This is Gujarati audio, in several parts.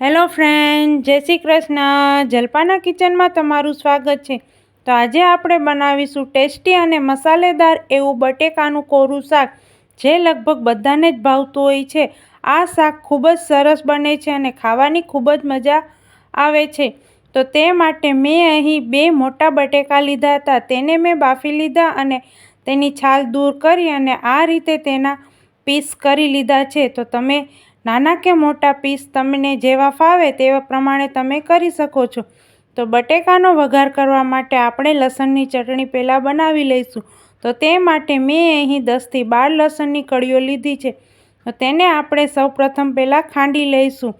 હેલો ફ્રેન્ડ, જય શ્રી કૃષ્ણ. જલપાના કિચનમાં તમારું સ્વાગત છે. તો આજે આપણે બનાવીશું ટેસ્ટી અને મસાલેદાર એવું બટેકાનું કોરું શાક, જે લગભગ બધાને જ ભાવતું હોય છે. આ શાક ખૂબ જ સરસ બને છે અને ખાવાની ખૂબ જ મજા આવે છે. તો તે માટે મેં અહીં બે મોટા બટેકા લીધા હતા. તેને મેં બાફી લીધા અને તેની છાલ દૂર કરી અને આ રીતે તેના પીસ કરી લીધા છે. તો તમે નાના કે મોટા પીસ તમને જેવા ફાવે તેવા પ્રમાણે તમે કરી શકો છો. તો બટેકાનો વઘાર કરવા માટે આપણે લસણની ચટણી પહેલાં બનાવી લઈશું. તો તે માટે મેં અહીં દસથી બાર લસણની કળીઓ લીધી છે. તો તેને આપણે સૌપ્રથમ પહેલાં ખાંડી લઈશું.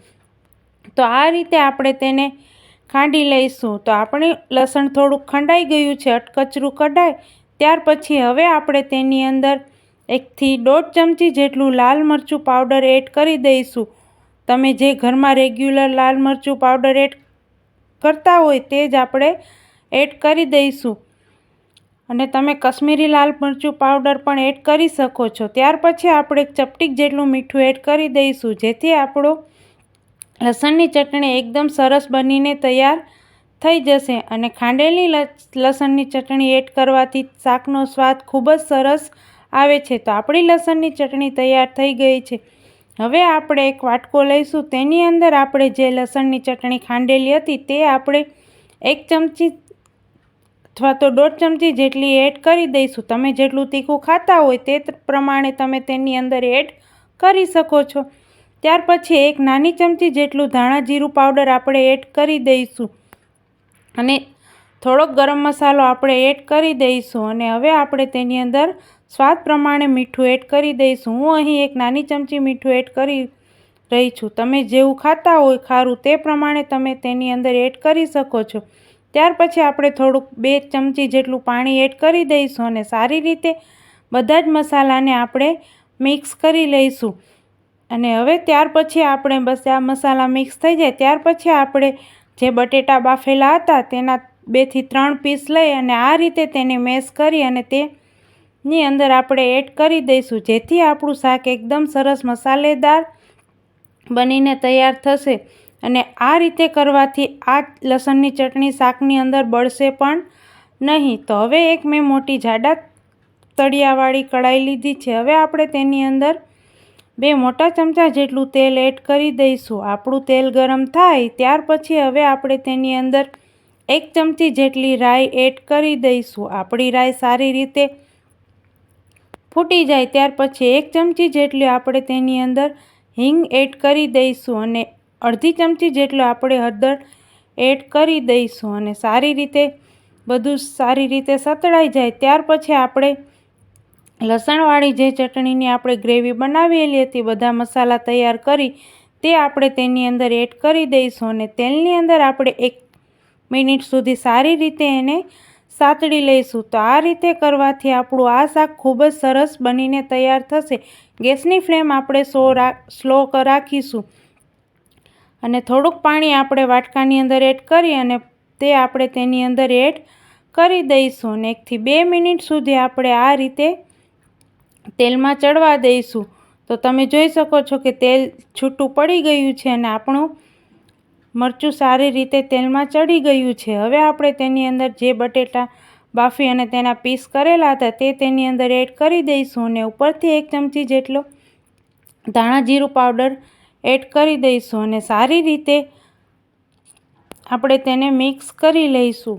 તો આ રીતે આપણે તેને ખાંડી લઈશું. તો આપણે લસણ થોડુંક ખંડાઈ ગયું છે, અટકચરું કઢાય. ત્યાર પછી હવે આપણે તેની અંદર એકથી દોઢ ચમચી જેટલું લાલ મરચું પાવડર એડ કરી દઈશું. તમે જે ઘરમાં રેગ્યુલર લાલ મરચું પાવડર એડ કરતા હોય તે જ આપણે એડ કરી દઈશું. અને તમે કશ્મીરી લાલ મરચું પાવડર પણ એડ કરી શકો છો. ત્યાર પછી આપણે એક ચપટીક જેટલું મીઠું એડ કરી દઈશું, જેથી આપણો લસણની ચટણી એકદમ સરસ બનીને તૈયાર થઈ જશે. અને ખાંડેલી લસણની ચટણી એડ કરવાથી શાકનો સ્વાદ ખૂબ જ સરસ આવે છે, તો આપણી લસણની ચટણી તૈયાર થઈ ગઈ છે. હવે આપણે એક વાટકો લઈશું. તેની અંદર આપણે જે લસણની ચટણી ખાંડેલી હતી, તે આપણે એક ચમચી અથવા તો દોઢ ચમચી જેટલી એડ કરી દઈશું. તમે જેટલું તીખું ખાતા હોય, તે પ્રમાણે તમે તેની અંદર એડ કરી શકો છો. ત્યાર પછી એક નાની ચમચી જેટલું ધાણા જીરું પાવડર આપણે એડ કરી દઈશું. અને થોડોક ગરમ મસાલો આપણે એડ કરી દઈશું અને હવે આપણે તેની અંદર સ્વાદ પ્રમાણે મીઠું એડ કરી દઈશું. હું અહીં એક નાની ચમચી મીઠું એડ કરી રહી છું. તમે જેવું ખાતા હોય ખારું તે પ્રમાણે તમે તેની અંદર એડ કરી શકો છો. ત્યાર પછી આપણે થોડુંક બે ચમચી જેટલું પાણી એડ કરી દઈશું અને સારી રીતે બધા જ મસાલાને આપણે મિક્સ કરી લઈશું. અને હવે ત્યાર પછી આપણે બસ આ મસાલા મિક્સ થઈ જાય. ત્યાર પછી આપણે જે બટેટા બાફેલા હતા તેના બેથી ત્રણ પીસ લઈ અને આ રીતે તેને મેશ કરી અને તેની અંદર આપણે એડ કરી દઈશું. જેથી આપણું શાક એકદમ સરસ મસાલેદાર બનીને તૈયાર થશે અને આ રીતે કરવાથી આ લસણની ચટણી શાકની અંદર બળશે પણ નહીં. તો હવે એક મેં મોટી જાડા તળિયાવાળી કઢાઈ લીધી છે. હવે આપણે તેની અંદર બે મોટા ચમચા જેટલું તેલ એડ કરી દઈશું. આપણું તેલ ગરમ થાય ત્યાર પછી હવે આપણે તેની અંદર એક ચમચી જેટલી રાઈ એડ કરી દઈશું. આપણી રાઈ સારી રીતે ફૂટી જાય ત્યાર પછી એક ચમચી જેટલી આપણે તેની અંદર હિંગ એડ કરી દઈશું અને અડધી ચમચી જેટલો આપણે હળદર એડ કરી દઈશું અને સારી રીતે બધું સારી રીતે સતળાઈ જાય. ત્યાર પછી આપણે લસણવાળી જે ચટણીની આપણે ગ્રેવી બનાવેલી હતી, બધા મસાલા તૈયાર કરી તે આપણે તેની અંદર એડ કરી દઈશું અને તેલની અંદર આપણે એક મિનિટ સુધી સારી રીતે એને સાતડી લઈશું. તો આ રીતે કરવાથી આપણું આ શાક ખૂબ જ સરસ બનીને તૈયાર થશે. ગેસની ફ્લેમ આપણે સો સ્લો રાખીશું. અને થોડુંક પાણી આપણે વાટકાની અંદર એડ કરી અને તે આપણે તેની અંદર એડ કરી દઈશું. અને એકથી બે મિનિટ સુધી આપણે આ રીતે તેલમાં ચડવા દઈશું. તો તમે જોઈ શકો છો કે તેલ છૂટું પડી ગયું છે અને આપણું મરચું સારી રીતે તેલમાં ચડી ગયું છે. હવે આપણે તેની અંદર જે બટેટા બાફી અને તેના પીસ કરેલા હતા તે તેની અંદર એડ કરી દઈશું અને ઉપરથી એક ચમચી જેટલો ધાણા જીરું પાવડર એડ કરી દઈશું અને સારી રીતે આપણે તેને મિક્સ કરી લઈશું.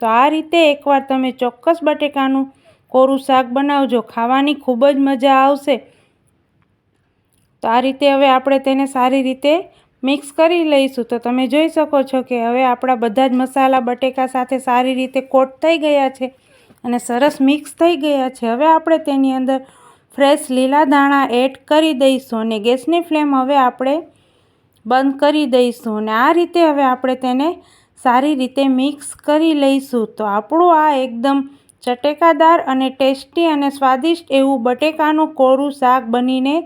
તો આ રીતે એકવાર તમે ચોક્કસ બટેકાનું કોરું શાક બનાવજો, ખાવાની ખૂબ જ મજા આવશે. તો આ રીતે હવે આપણે તેને સારી રીતે મિક્સ કરી લઈશું. તો તમે જોઈ શકો છો કે હવે આપણા બધા જ મસાલા બટેકા સાથે સારી રીતે કોટ થઈ ગયા છે અને સરસ મિક્સ થઈ ગયા છે. હવે આપણે તેની અંદર ફ્રેશ લીલા દાણા એડ કરી દઈશું અને ગેસની ફ્લેમ હવે આપણે બંધ કરી દઈશું અને આ રીતે હવે આપણે તેને સારી રીતે મિક્સ કરી લઈશું. તો આપણું આ એકદમ ચટેકાદાર અને ટેસ્ટી અને સ્વાદિષ્ટ એવું બટેકાનું કોરું શાક બનીને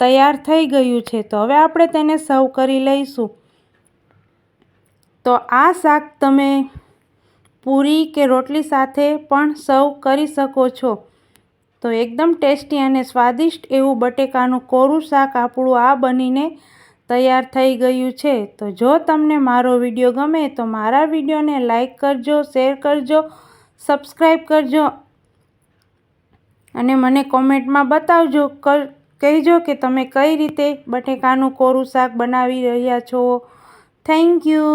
તૈયાર થઈ ગયું છે, તો હવે આપણે તેને સર્વ કરી લઈશું. તો આ શાક તમે પૂરી કે રોટલી સાથે પણ સર્વ કરી શકો છો. તો એકદમ ટેસ્ટી અને સ્વાદિષ્ટ એવું બટેકાનું કોરું શાક આપણું આ બનીને તૈયાર થઈ ગયું છે. તો જો તમને મારો વીડિયો ગમે તો મારા વિડીયોને લાઈક કરજો, શેર કરજો, સબસ્ક્રાઈબ કરજો અને મને કોમેન્ટમાં બતાવજો કર કહેજો કે તમે કઈ રીતે બટેકાનું કોરું શાક બનાવી રહ્યા છો. Thank you